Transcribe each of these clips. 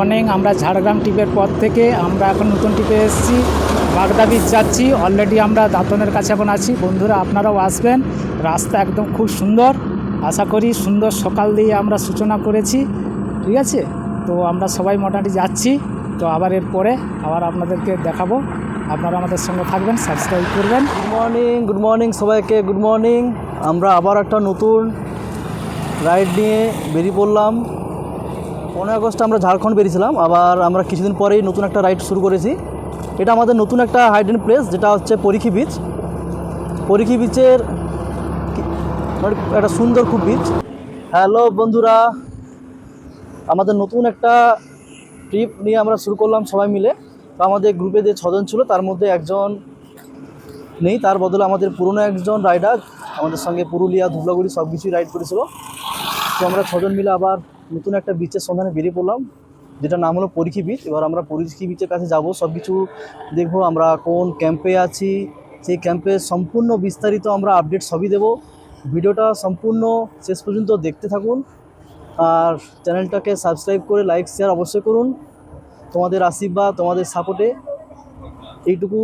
Morning আমরা ঝাড়গ্রাম টিপের পর থেকে আমরা এখন নতুন টিপে এসেছি। বাগদা বীচ যাচ্ছি অলরেডি আমরা দাঁতনের কাছে এখন আছি। বন্ধুরা, আপনারাও আসবেন। রাস্তা একদম খুব সুন্দর। আশা করি সুন্দর সকাল দিয়ে আমরা সূচনা করেছি। ঠিক আছে? তো আমরা সবাই মোটামুটি যাচ্ছি। তো আবার এরপরে আবার আপনাদেরকে দেখাবো। আপনারা আমাদের সঙ্গে থাকবেন সাবস্ক্রাইব করবেন। গুড মর্নিং গুড মর্নিং সবাইকে গুড মর্নিং আমরা আবার একটা নতুন রাইড নিয়ে বেরিয়ে পড়লাম। পনেরো আগস্টে আমরা ঝাড়খণ্ড বেরিয়েছিলাম, আবার আমরা কিছুদিন পরেই নতুন একটা রাইড শুরু করেছি। এটা আমাদের নতুন একটা হাইডেন প্লেস যেটা হচ্ছে পরিখি বিচ পরিখি বিচের একটা সুন্দর খুব বিচ হ্যালো বন্ধুরা, আমাদের নতুন একটা ট্রিপ নিয়ে আমরা শুরু করলাম সবাই মিলে। তো আমাদের গ্রুপে যে ছজন ছিল, তার মধ্যে একজন নেই, তার বদলে আমাদের পুরনো একজন রাইডার আমাদের সঙ্গে পুরুলিয়া, ধুবলাগুড়ি সব কিছুই রাইড করেছিল। তো আমরা ছজন মিলে আবার নতুন একটা বিচের সন্ধানে বেরিয়ে পড়লাম যেটা নাম হলো পরীক্ষী বিচ এবার আমরা পরিখি বিচের কাছে যাব সব কিছু দেখব, আমরা কোন ক্যাম্পে আছি। সেই ক্যাম্পে সম্পূর্ণ বিস্তারিত আমরা আপডেট সবই দেব। ভিডিওটা সম্পূর্ণ শেষ পর্যন্ত দেখতে থাকুন। আর চ্যানেলটাকে সাবস্ক্রাইব করে লাইক শেয়ার অবশ্যই করুন। তোমাদের আশীর্বাদ, তোমাদের সাপোর্টে এইটুকু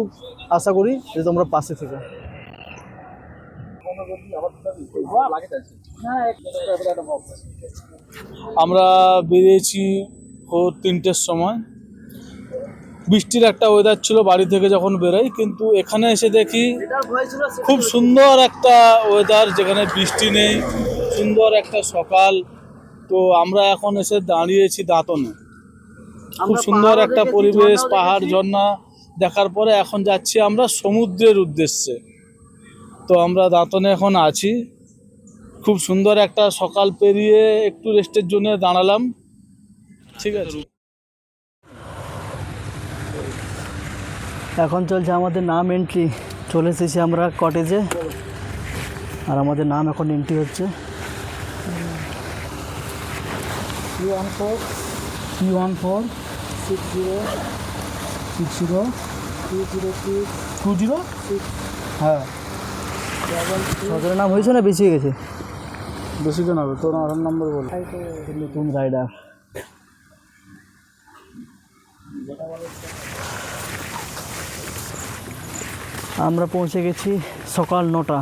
আশা করি যে তোমরা পাশে থেকে। আমরা বেরিয়েছি ভোর তিনটের সময়। বৃষ্টির একটা ওয়েদার ছিল বাড়ি থেকে যখন বেরোই কিন্তু এখানে এসে দেখি খুব সুন্দর একটা ওয়েদার যেখানে বৃষ্টি নেই সুন্দর একটা সকাল। তো আমরা এখন এসে দাঁড়িয়েছি দাঁতনে। খুব সুন্দর একটা পরিবেশ পাহাড় ঝর্ণা দেখার পরে এখন যাচ্ছি আমরা সমুদ্রের উদ্দেশ্যে। তো আমরা দাঁতনে এখন আছি। খুব সুন্দর একটা সকাল পেরিয়ে একটু রেস্টের জন্য দাঁড়ালাম। ঠিক আছে। এখন চলছে আমাদের নাম এন্ট্রি চলে এসেছি আমরা কটেজে আর আমাদের নাম এখন এন্ট্রি হচ্ছে। Three one four three one four six zero six zero two zero six two zero হ্যাঁ। সতেরো নাম হয়েছে না বেশি হয়ে গেছে? বেশি জন হবে? তোর আধার নম্বর বল। নতুন রাইডার আমরা পৌঁছে গেছি সকাল নটা।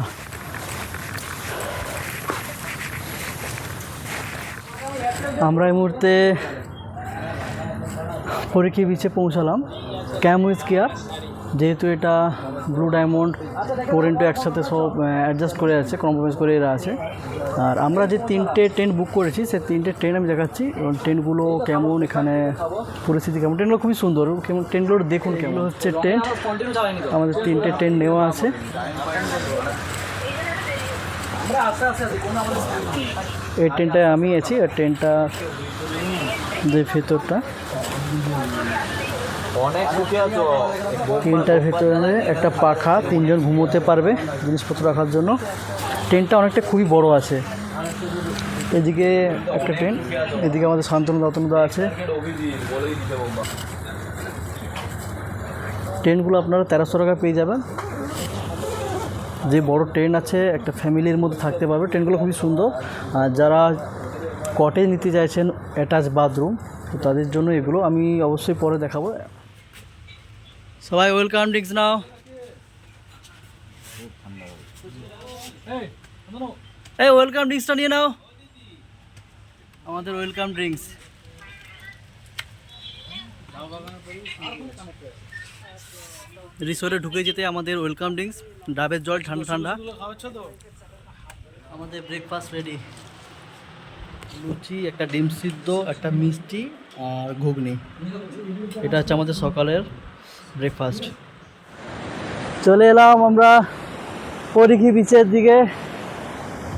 আমরা এই মুহূর্তে পরীক্ষি বিচে পৌঁছালাম। ক্যাম উইথ কেয়ার যেহেতু এটা ব্লু ডায়মন্ড ফোর ইন্টু একসাথে সব অ্যাডজাস্ট করে আছে কম্প্রোমাইজ করে এরা আছে। আর আমরা যে তিনটে ট্রেন বুক করেছি সেই তিনটে ট্রেন আমি দেখাচ্ছি। এবং ট্রেনগুলো কেমন এখানে পরিস্থিতি কেমন? ট্রেনগুলো খুবই সুন্দর। কেমন ট্রেনগুলো দেখুন কেমন। হচ্ছে ট্রেন আমাদের তিনটে ট্রেন নেওয়া আছে। এই ট্রেনটায় আমি আছি আর ট্রেনটা যে ভেতরটা। ট্রেনটার ভেতরে একটা পাখা, তিনজন ঘুমোতে পারবে জিনিসপত্র রাখার জন্য। ট্রেনটা অনেকটা খুবই বড় আছে। এদিকে একটা ট্রেন, এদিকে আমাদের শান্তনু রতনদা আছে। ট্রেনগুলো আপনারা তেরোশো টাকা পেয়ে যাবেন। যে বড় ট্রেন আছে, একটা ফ্যামিলির মধ্যে থাকতে পারবে। ট্রেনগুলো খুবই সুন্দর। আর যারা কটেজ নিতে চাইছেন অ্যাটাচ বাথরুম তো তাদের জন্য এগুলো আমি অবশ্যই পরে দেখাবো। সবাই ওয়েলকাম ড্রিঙ্কস নাও। এই ওয়েলকাম ড্রিঙ্কসটা নিয়ে নাও। আমাদের ওয়েলকাম ড্রিঙ্কস রিসোর্টে ঢুকে যেতে আমাদের ওয়েলকাম ড্রিঙ্কস ডাবের জল ঠান্ডা ঠান্ডা। আমাদের ব্রেকফাস্ট রেডি লুচি একটা ডিম সিদ্ধ একটা মিষ্টি আর ঘুগনি। এটা হচ্ছে আমাদের সকালের ব্রেকফাস্ট চলে এলাম আমরা পরিখি বিচের দিকে।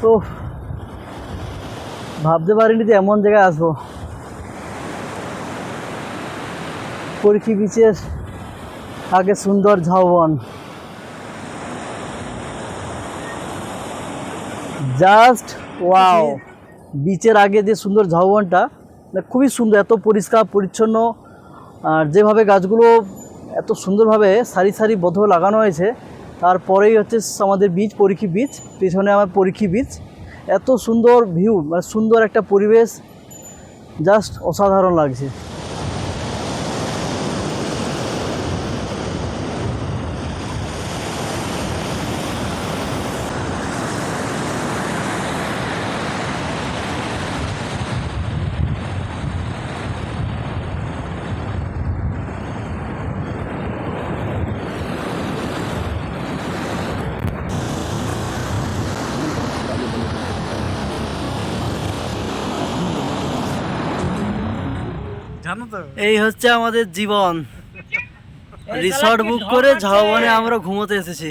তো ভাবতে পারিনি যে এমন জায়গায় আসব। পরিখি বিচের আগে সুন্দর ঝাউবন। জাস্ট ওয়াও বিচের আগে যে সুন্দর ঝাউবনটা মানে খুবই সুন্দর, এত পরিষ্কার, পরিচ্ছন্ন, আর যেভাবে গাছগুলো এত সুন্দরভাবে সারি সারি বদ্ধ লাগানো হয়েছে। তারপরেই হচ্ছে আমাদের বীজ, পরীক্ষী বীজ, পিছনে আমার পরীক্ষী বীজ। এত সুন্দর ভিউ মানে সুন্দর একটা পরিবেশ জাস্ট অসাধারণ লাগছে। জানো তো? এই হচ্ছে আমাদের জীবন। রিসর্ট বুক করে ঝাউবনে আমরা ঘুমোতে এসেছি।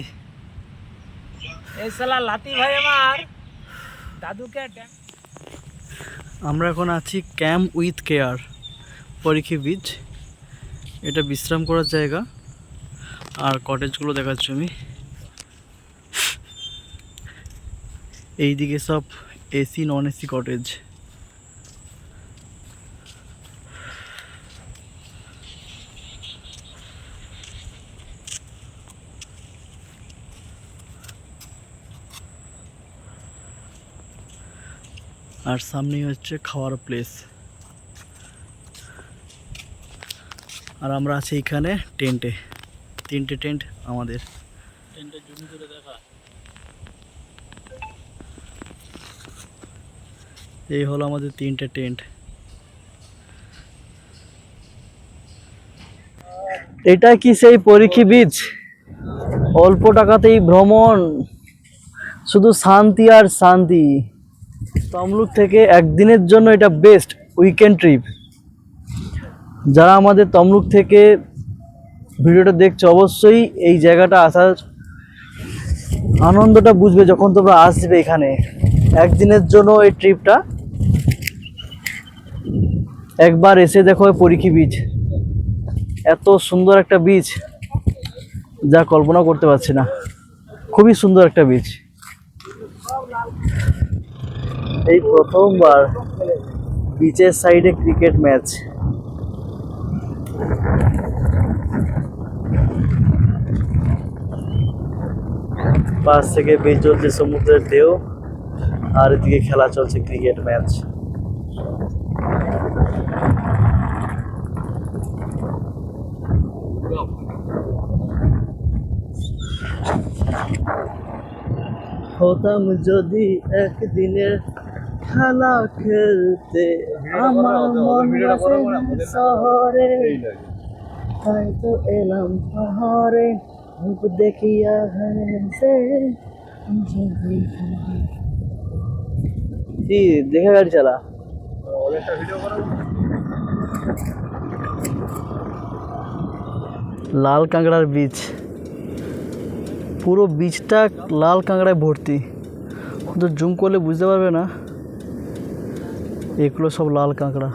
এই সালা লাতি ভাই আমার দাদুকে আমরা এখন আছি ক্যাম্প উইথ কেয়ার পরীক্ষী বিচ। এটা বিশ্রাম করার জায়গা। আর কটেজগুলো দেখাচ্ছি আমি। এইদিকে সব এসি নন এসি কটেজ। আর সামনেই হচ্ছে খাওয়ার প্লেস আর আমরা আছি এখানে টেন্টে। তিনটে টেন্ট আমাদের। এই হলো আমাদের তিনটে টেন্ট। এটা কি সেই পরীক্ষী বীজ? অল্প টাকাতেই ভ্রমণ। শুধু শান্তি আর শান্তি। তমলুক থেকে একদিনের জন্য এটা বেস্ট উইকেন্ড ট্রিপ যারা আমাদের তমলুক থেকে ভিডিওটা দেখছ, অবশ্যই এই জায়গাটা আসার আনন্দটা বুঝবে যখন তোমরা আসবে এখানে। একদিনের জন্য এই ট্রিপটা একবার এসে দেখো পরীক্ষী বীজ এত সুন্দর একটা বীজ যা কল্পনা করতে পারছি না। খুবই সুন্দর একটা বীজ এই প্রথমবার বিচের সাইডে ক্রিকেট ম্যাচ পাশ থেকে বেশ চলছে সমুদ্রের ঢেউ, আর এদিকে খেলা চলছে ক্রিকেট ম্যাচ হতাম যদি একদিনের খেলা খেলতে আমার মন শহরে। হয়তো এলাম শহরে রূপ দেখিয়া হেসে কি, দেখে গাড়ি চালা? লাল কাঁকড়ার বীজ। পুরো বীজটা লাল কাঁকড়ায় ভর্তি। তো জুম করলে বুঝতে পারবে না। এগুলো সব লাল কাঁকড়া।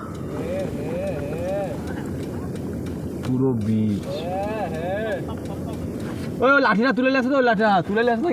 পুরো বীজ। ওই লাঠিটা তুলে নিয়ে আসো তো লাঠিটা তুলে নিয়ে আসো